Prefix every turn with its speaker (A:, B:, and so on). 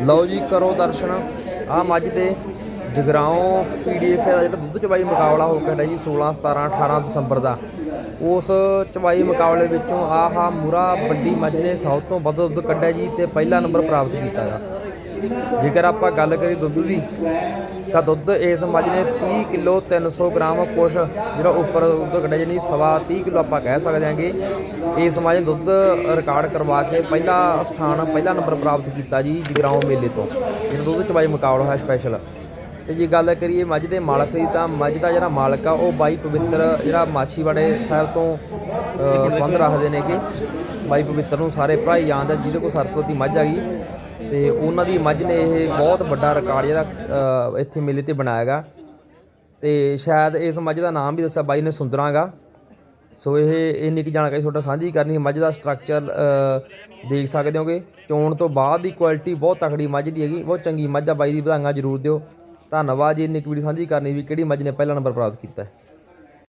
A: ਲਓ ਜੀ, ਕਰੋ ਦਰਸ਼ਨ। ਆ ਮੱਝ ਦੇ ਜਗਰਾਉਂ ਪੀਡੀਐਫ ਦਾ ਜਿਹੜਾ ਦੁੱਧ ਚਵਾਈ ਮੁਕਾਬਲਾ ਹੋ ਕੇ ਹਟਿਆ ਜੀ 16 17 18 ਦਸੰਬਰ ਦਾ। ਉਸ ਚਵਾਈ ਮੁਕਾਬਲੇ ਵਿੱਚੋਂ ਆਹਾ ਮੁਰਾ ਵੱਡੀ ਮੱਝ ਨੇ ਸਭ ਤੋਂ ਵੱਧ ਦੁੱਧ ਕੱਢਿਆ ਜੀ ਤੇ ਪਹਿਲਾ ਨੰਬਰ ਪ੍ਰਾਪਤ ਕੀਤਾ ਹੈ ਜੇਕਰ ਆਪਾਂ ਗੱਲ ਕਰੀ ਦੁੱਧ ਦੀ, ਤਾਂ ਦੁੱਧ ਇਸ ਮੱਝ ਨੇ 30 ਕਿਲੋ 300 ਗ੍ਰਾਮ ਕੁਛ ਜਿਹੜਾ ਉੱਪਰ ਦੁੱਧ ਕੱਢਿਆ ਜਾਨੀ ਸਵਾ 30 ਕਿਲੋ ਆਪਾਂ ਕਹਿ ਸਕਦੇ ਹਾਂਗੇ। ਇਸ ਮੱਝ ਨੇ ਦੁੱਧ ਰਿਕਾਰਡ ਕਰਵਾ ਕੇ ਪਹਿਲਾ ਸਥਾਨ, ਪਹਿਲਾ ਨੰਬਰ ਪ੍ਰਾਪਤ ਕੀਤਾ ਜੀ ਜਗਰਾਉਂ ਮੇਲੇ ਤੋਂ। ਜਿਹੜਾ ਦੁੱਧ ਚਵਾਈ ਮੁਕਾਬਲਾ ਹੋਇਆ ਸਪੈਸ਼ਲ ਤੇ ਜੇ ਗੱਲ ਕਰੀਏ ਮੱਝ ਦੇ ਮਾਲਕ ਦੀ, ਤਾਂ ਮੱਝ ਦਾ ਜਿਹੜਾ ਮਾਲਕ ਆ, ਉਹ ਬਾਈ ਪਵਿੱਤਰ ਜਿਹੜਾ ਮਾਛੀਵਾੜੇ ਸਾਹਿਬ ਤੋਂ ਸੰਬੰਧ ਰੱਖਦੇ ਨੇ ਕਿ ਬਾਈ ਪਵਿੱਤਰ ਨੂੰ ਸਾਰੇ ਭਰਾ ਹੀ ਜਿਹਦੇ ਕੋਲ ਸਰਸਵਤੀ ਮੱਝ ਆ ਗਈ। ਤੇ ਉਹਨਾਂ ਦੀ ਮੱਝ ਨੇ ਇਹ ਬਹੁਤ ਵੱਡਾ ਰਿਕਾਰਡ ਜਿਹੜਾ ਇੱਥੇ ਮੇਲੇ ਤੇ ਬਣਾਇਆ ਗਾ ਤੇ ਸ਼ਾਇਦ ਇਸ ਮੱਝ ਦਾ ਨਾਮ ਵੀ ਦੱਸਿਆ ਬਾਈ ਨੇ ਸੁੰਦਰਾਂਗਾ। ਸੋ ਇਹ, ਇੰਨੀ ਕੁ ਜਾਣਕਾਰੀ ਤੁਹਾਡਾ ਸਾਂਝੀ ਕਰਨੀ ਹੈ। ਮੱਝ ਦਾ ਸਟਰਕਚਰ ਦੇਖ ਸਕਦੇ ਹੋਗੇ। ਚੋਣ ਤੋਂ ਬਾਅਦ ਦੀ ਕੁਆਲਿਟੀ ਬਹੁਤ ਤਕੜੀ ਮੱਝ ਦੀ ਹੈਗੀ। ਬਹੁਤ ਚੰਗੀ ਮੱਝ ਆ ਬਾਈ ਦੀ। ਵਧਾਈਆਂ ਜ਼ਰੂਰ ਦਿਓ। ਧੰਨਵਾਦ ਜੀ, ਇੰਨੀ ਕੁ ਵੀਡੀਓ ਸਾਂਝੀ ਕਰਨੀ ਵੀ ਕਿਹੜੀ ਮੱਝ ਨੇ ਪਹਿਲਾ ਨੰਬਰ ਪ੍ਰਾਪਤ ਕੀਤਾ ਹੈ।